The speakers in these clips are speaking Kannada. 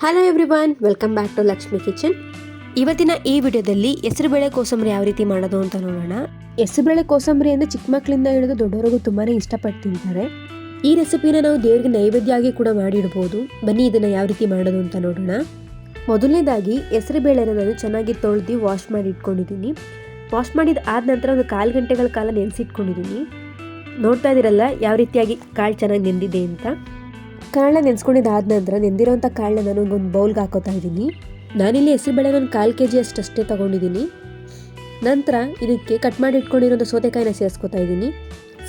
Hello everyone welcome back to Lakshmi kitchen ಇವತ್ತಿನ ಈ ವಿಡಿಯೋದಲ್ಲಿ ಹೆಸರುಬೇಳೆ ಕೋಸಂಬರಿ ಯಾವ ರೀತಿ ಮಾಡೋದು ಅಂತ ನೋಡೋಣ. ಹೆಸರುಬೇಳೆ ಕೋಸಂಬರಿ ಅಂದರೆ ಚಿಕ್ಕ ಮಕ್ಕಳಿಂದ ಹಿಡಿದು ದೊಡ್ಡವರಿಗೂ ತುಂಬಾ ಇಷ್ಟಪಟ್ಟು ತಿಂತಾರೆ. ಈ ರೆಸಿಪಿನ ನಾವು ದೇವರಿಗೆ ನೈವೇದ್ಯ ಆಗಿ ಕೂಡ ಮಾಡಿಡ್ಬೋದು. ಬನ್ನಿ ಇದನ್ನು ಯಾವ ರೀತಿ ಮಾಡೋದು ಅಂತ ನೋಡೋಣ. ಮೊದಲನೇದಾಗಿ ಹೆಸರುಬೇಳೆನ ನಾನು ಚೆನ್ನಾಗಿ ತೊಳೆದು ವಾಶ್ ಮಾಡಿ ಇಟ್ಕೊಂಡಿದ್ದೀನಿ. ವಾಶ್ ಮಾಡಿದ ಆದ ನಂತರ ಒಂದು ಕಾಲು ಗಂಟೆಗಳ ಕಾಲ ನೆನೆಸಿಟ್ಕೊಂಡಿದ್ದೀನಿ. ನೋಡ್ತಾ ಇದ್ದೀರಲ್ಲ ಯಾವ ರೀತಿಯಾಗಿ ಕಾಳು ಚೆನ್ನಾಗಿ ನೆಂದಿದೆ ಅಂತ? ಕಾಳನ್ನ ನೆನೆಸ್ಕೊಂಡಿದ್ದಾದ ನಂತರ ನೆಂದಿರೋಂಥ ಕಾಳನ್ನ ನಾನು ಒಂದು ಬೌಲ್ಗೆ ಹಾಕೋತಾ ಇದ್ದೀನಿ. ನಾನಿಲ್ಲಿ ಹೆಸರುಬೇಳೆ ಒಂದು ಕಾಲು ಕೆ ಜಿ ಅಷ್ಟು ಅಷ್ಟೇ ತೊಗೊಂಡಿದ್ದೀನಿ. ನಂತರ ಇದಕ್ಕೆ ಕಟ್ ಮಾಡಿ ಇಟ್ಕೊಂಡಿರೋಂಥ ಸೌತೆಕಾಯಿನ ಸೇರಿಸ್ಕೊತಾ ಇದ್ದೀನಿ.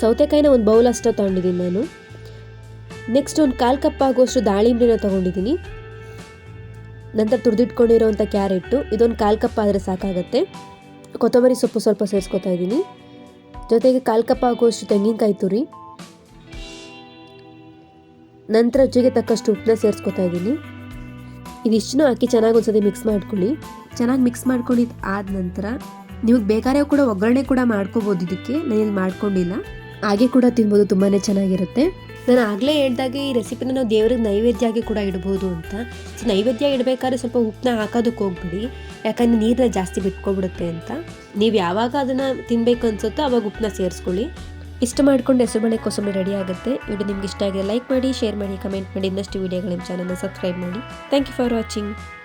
ಸೌತೆಕಾಯಿನ ಒಂದು ಬೌಲ್ ಅಷ್ಟು ತೊಗೊಂಡಿದ್ದೀನಿ ನಾನು. ನೆಕ್ಸ್ಟ್ ಒಂದು ಕಾಲು ಕಪ್ ಆಗುವಷ್ಟು ದಾಳಿಂಬ್ರಿನ ತೊಗೊಂಡಿದ್ದೀನಿ. ನಂತರ ತುರಿದಿಟ್ಕೊಂಡಿರೋಂಥ ಕ್ಯಾರೆಟು ಇದೊಂದು ಕಾಲು ಕಪ್ ಆದರೆ ಸಾಕಾಗುತ್ತೆ. ಕೊತ್ತಂಬರಿ ಸೊಪ್ಪು ಸ್ವಲ್ಪ ಸೇರಿಸ್ಕೊತಾ ಇದ್ದೀನಿ. ಜೊತೆಗೆ ಕಾಲು ಕಪ್ ಆಗುವಷ್ಟು ತೆಂಗಿನಕಾಯಿ ತುರಿ. ನಂತರ ಜೊತೆಗೆ ತಕ್ಕಷ್ಟು ಉಪ್ಪನ್ನ ಸೇರಿಸ್ಕೊತಾ ಇದ್ದೀನಿ. ಇದಿಷ್ಟನ್ನು ಹಾಕಿ ಚೆನ್ನಾಗಿ ಒಂದ್ಸತಿ ಮಿಕ್ಸ್ ಮಾಡ್ಕೊಳ್ಳಿ. ಚೆನ್ನಾಗಿ ಮಿಕ್ಸ್ ಮಾಡ್ಕೊಂಡಿದ್ದು ಆದ ನಂತರ ನಿಮಗೆ ಬೇಕಾದ್ರೆ ಕೂಡ ಒಗ್ಗರಣೆ ಕೂಡ ಮಾಡ್ಕೋಬೋದು ಇದಕ್ಕೆ. ನಾನು ಇಲ್ಲಿ ಮಾಡ್ಕೊಂಡಿಲ್ಲ. ಹಾಗೆ ಕೂಡ ತಿನ್ಬೋದು ತುಂಬಾ ಚೆನ್ನಾಗಿರುತ್ತೆ. ನಾನು ಆಗಲೇ ಹೇಳ್ದಾಗೆ ಈ ರೆಸಿಪಿನ ನಾವು ದೇವ್ರಿಗೆ ನೈವೇದ್ಯ ಆಗಿ ಕೂಡ ಇಡ್ಬೋದು ಅಂತ. ಸೊ, ನೈವೇದ್ಯ ಇಡಬೇಕಾದ್ರೆ ಸ್ವಲ್ಪ ಉಪ್ಪನ್ನ ಹಾಕೋದಕ್ಕೆ ಹೋಗ್ಬಿಡಿ. ಯಾಕಂದರೆ ನೀರನ್ನ ಜಾಸ್ತಿ ಬಿಟ್ಕೊಬಿಡುತ್ತೆ ಅಂತ. ನೀವು ಯಾವಾಗ ಅದನ್ನು ತಿನ್ನಬೇಕು ಅನ್ಸುತ್ತೋ ಅವಾಗ ಉಪ್ಪನ್ನ ಸೇರಿಸ್ಕೊಳ್ಳಿ. ಇಷ್ಟ ಮಾಡ್ಕೊಂಡು ಹೆಸರುಬೇಳೆ ಕೋಸಂಬರಿ ರೆಡಿ ಆಗುತ್ತೆ. ವಿಡಿಯೋ ನಿಮ್ಗೆ ಇಷ್ಟ ಆಗಿದೆ ಲೈಕ್ ಮಾಡಿ, ಶೇರ್ ಮಾಡಿ, ಕಮೆಂಟ್ ಮಾಡಿ. ಇನ್ನಷ್ಟು ವೀಡಿಯೋಗಳ ನಿಮ್ಮ ಚಾನಲ್ನ ಸಬ್ಸ್ಕ್ರೈಬ್ ಮಾಡಿ. Thank you for watching